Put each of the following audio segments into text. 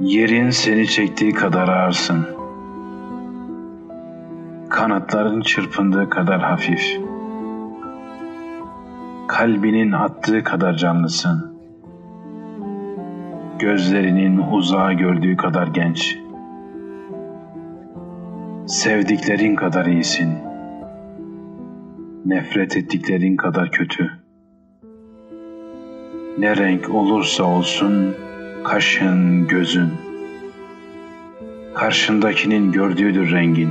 Yerin seni çektiği kadar ağırsın. Kanatların çırpındığı kadar hafif. Kalbinin attığı kadar canlısın. Gözlerinin uzağa gördüğü kadar genç. Sevdiklerin kadar iyisin. Nefret ettiklerin kadar kötü. Ne renk olursa olsun kaşın, gözün. Karşındakinin gördüğüdür rengin.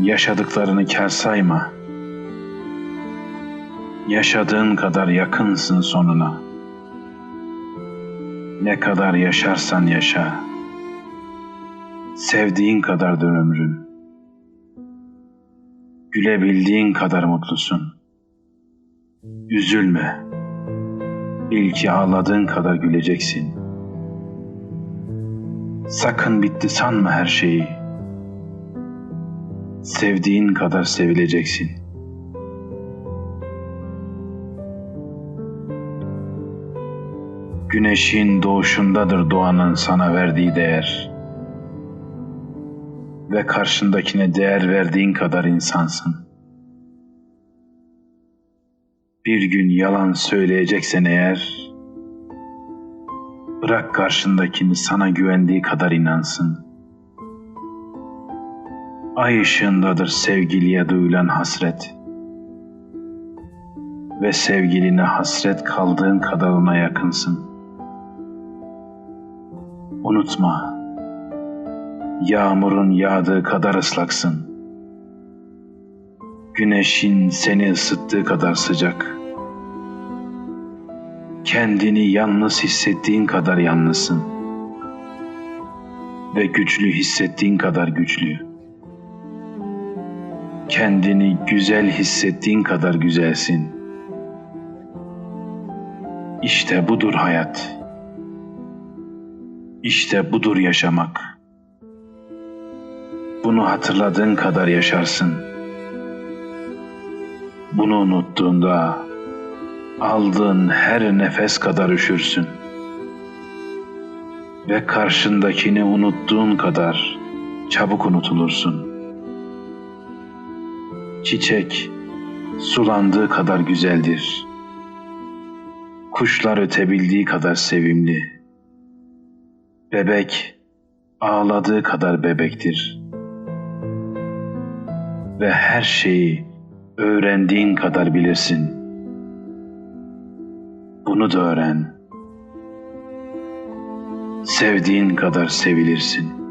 Yaşadıklarını kar sayma. Yaşadığın kadar yakınsın sonuna. Ne kadar yaşarsan yaşa. Sevdiğin kadardır ömrün. Gülebildiğin kadar mutlusun. Üzülme. Bil ki ağladığın kadar güleceksin. Sakın bitti sanma her şeyi. Sevdiğin kadar sevileceksin. Güneşin doğuşundadır doğanın sana verdiği değer. Ve karşındakine değer verdiğin kadar insansın. Bir gün yalan söyleyeceksen eğer, bırak karşındakini sana güvendiği kadar inansın. Ay ışığındadır sevgiliye duyulan hasret. Ve sevgiline hasret kaldığın kadar ona yakınsın. Unutma, yağmurun yağdığı kadar ıslaksın. Güneşin seni ısıttığı kadar sıcak. Kendini yalnız hissettiğin kadar yalnızsın. Ve güçlü hissettiğin kadar güçlü. Kendini güzel hissettiğin kadar güzelsin. İşte budur hayat. İşte budur yaşamak. Bunu hatırladığın kadar yaşarsın. Bunu unuttuğunda aldığın her nefes kadar üşürsün. Ve karşındakini unuttuğun kadar çabuk unutulursun. Çiçek sulandığı kadar güzeldir. Kuşlar ötebildiği kadar sevimli. Bebek ağladığı kadar bebektir. Ve her şeyi öğrendiğin kadar bilirsin. Bunu da öğren. Sevdiğin kadar sevilirsin.